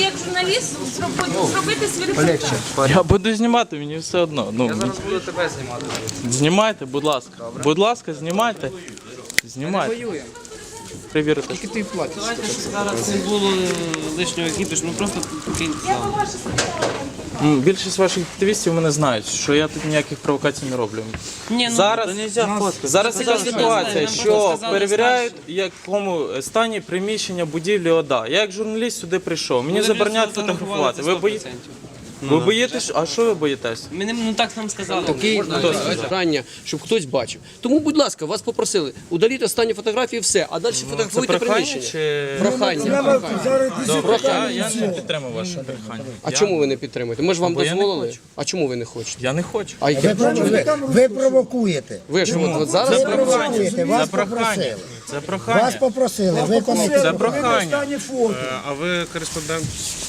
як журналіст зробити, зробити свій репортаж. Я буду знімати, мені все одно. Ну, Я зараз буду тебе знімати. Знімайте, будь ласка. Будь ласка, знімайте. Знімайте. Воюємо. Перевірте. Тільки ти платиш. Давайте, щоб зараз не було лишнього кіпіш, ну просто покиньте. М, Більшість ваших активістів мене знають, що я тут ніяких провокацій не роблю. Ні, ну, Зараз, зараз така ситуація, що сказали перевіряють, в якому стані приміщення будівлі ОДА. Я як журналіст сюди прийшов. Мені Вони забороняють фотографувати. Ви, бої... 100%. ви боїтесь? А що ви боїтесь? Мене, ну так нам сказали. Таке бажання, щоб хтось бачив. Тому, будь ласка, вас попросили, удаліть останні фотографії і все, а далі фотографуйте прохання приміщення. чи Прохання. Добре, я, я не підтримую ваше прохання. А Я- чому ви не підтримуєте? Ми ж вам Бо я не дозволили. хочу. А чому ви не хочете? Я не хочу. А я- Ви, ви провокуєте. ви ж от, от Ви зараз провокуєте, Це вас прохання. попросили. Це Вас прохання. попросили, виконайте. Це прохання. А ви кореспондент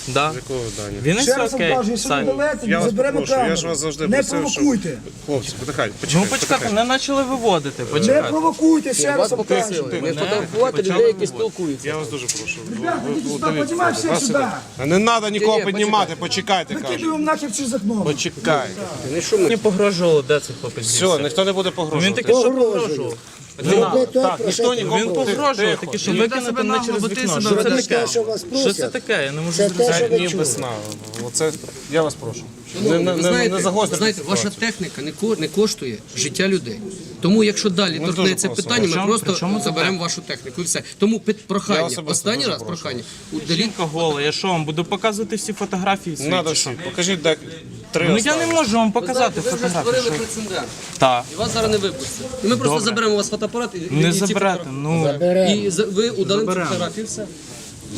Да. якого видання? Він Ще раз окей. вам кажу, якщо ви далеко, Я вас заберемо попрошу, я ж вас завжди Не просив, що- провокуйте. Хлопці, потихай, Ну почекайте, почекайте, не почали виводити. Не Почекайте. провокуйте, ще раз вам попросили кажу. не фотографувати людей, які спілкуються. Я вас дуже прошу. Ребята, ідіть сюди, піднімай сюди. А Не треба нікого Ні, ні, піднімати, почекайте, кажу. Викидуємо нахер через окно. Почекайте. Не. Мені погрожували, де цей хлопець. Все, дівся? ніхто не буде Він погрожувати. таки що погрожував. Так, ніхто нікому Він погрожував, таки що викинути мене через вікно. Що це таке? що це таке? Я не можу Це те, що Ні, чули. без сна. Оце, я вас прошу. Не, не, Ви не, знаєте, не загострюйте знаєте, ваша ситуацію. техніка не, ко- не коштує життя людей. Тому якщо далі Ми торкнеться дуже просимо. питання, ми Причому- просто причому це заберемо вашу техніку і все. Тому пи- Я прохання, особисто останній дуже раз прошу. прохання, удаліть Жінка гола, я що вам буду показувати всі фотографії свої? Надо що? Покажіть де три Ну я останні. не можу вам показати ви вже фотографії. створили що- прецедент. І вас зараз не випустять. І ми просто Добре. заберемо у вас фотоапарат і, і Не ці заберете. фотографії. Ну І за- ви удалите фотографії, все.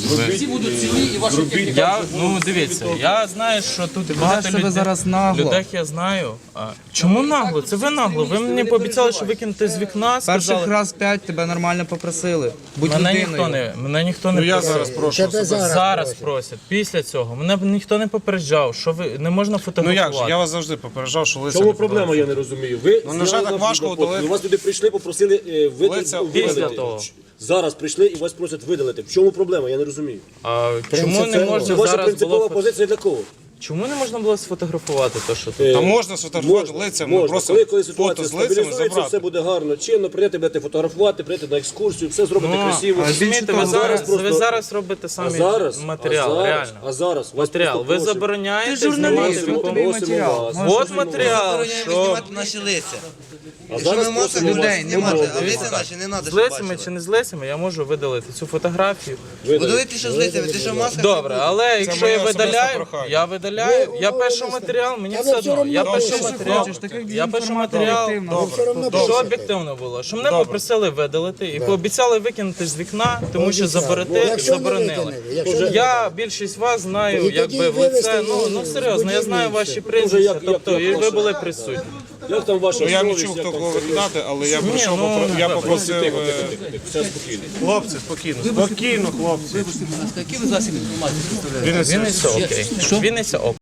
Всі будуть цілі і ваша техніка. я ну дивіться, я знаю, що тут багато себе людей. зараз нагло. Людей я знаю. А чому нагло? Це ви нагло. Ви мені пообіцяли, що викинете з вікна. Перших Сказали. раз п'ять тебе нормально попросили. Будь Мене людиною. ніхто не мене ніхто не Ну я просив. зараз прошу. Тебе особисто. зараз. Зараз просять. Після цього мене б ніхто не попереджав, що ви не можна Ну фотографувати. як же, я вас завжди попереджав, що лиця Чому не проблема, я не розумію. Ви Ну, на жаль, так нас важко удалити. У вас люди прийшли, попросили е, видали- Лиця після того. Зараз прийшли і вас просять видалити. В чому проблема? Я не розумію. А чому не Це можна ваша зараз принципова було позиція для кого? Чому не можна було сфотографувати те, що тут? Е, А можна сфотографувати Можна, можна. просимо коли, коли фото ситуація з лицями стабілізується, все забрати. буде гарно, чинно, прийти, будете фотографувати, прийти на екскурсію, все зробите Ну, красиво. а розумієте, ви зараз, просто- ви зараз робите а самі зараз, матеріал, а зараз, реально. А зараз вас Матеріал. просто Ви просять. забороняєте Ти журналіст, знімати ну, тобі Просимо матеріал. вас. От матеріал, що наші лиця. А Якщо ми зараз можемо просимо вас людей не мати, а лиця наші не треба, з щоб лицями бачили. чи не з лицями, я можу видалити цю фотографію. Подивитися, що з лицями, ти що в масках? Добре, але якщо моє я особисте видаляю, прохання. я видаляю, Ви я пишу матеріал, мені все одно. Я пишу матеріал, я пишу матеріал. Що об'єктивно було? Що мене попросили видалити і пообіцяли викинути з вікна, тому що забороти Якщо не заборонили. виконали, якщо не Я більшість вас знаю, І тоді якби в вивезти лице. Ну його ну серйозно, я знаю ваші прізвища, тобто і ви були присутні. Як там ваша Ну, я не чув, як хто кого викидати, але я прийшов, ну, попро- я попросив... Тихо, е, тихо, тихо, тихо, все спокійно. Хлопці, спокійно, спокійно, хлопці. Які ви засіби інформації представляєте? Вінниця. все окей. Вінниця ок.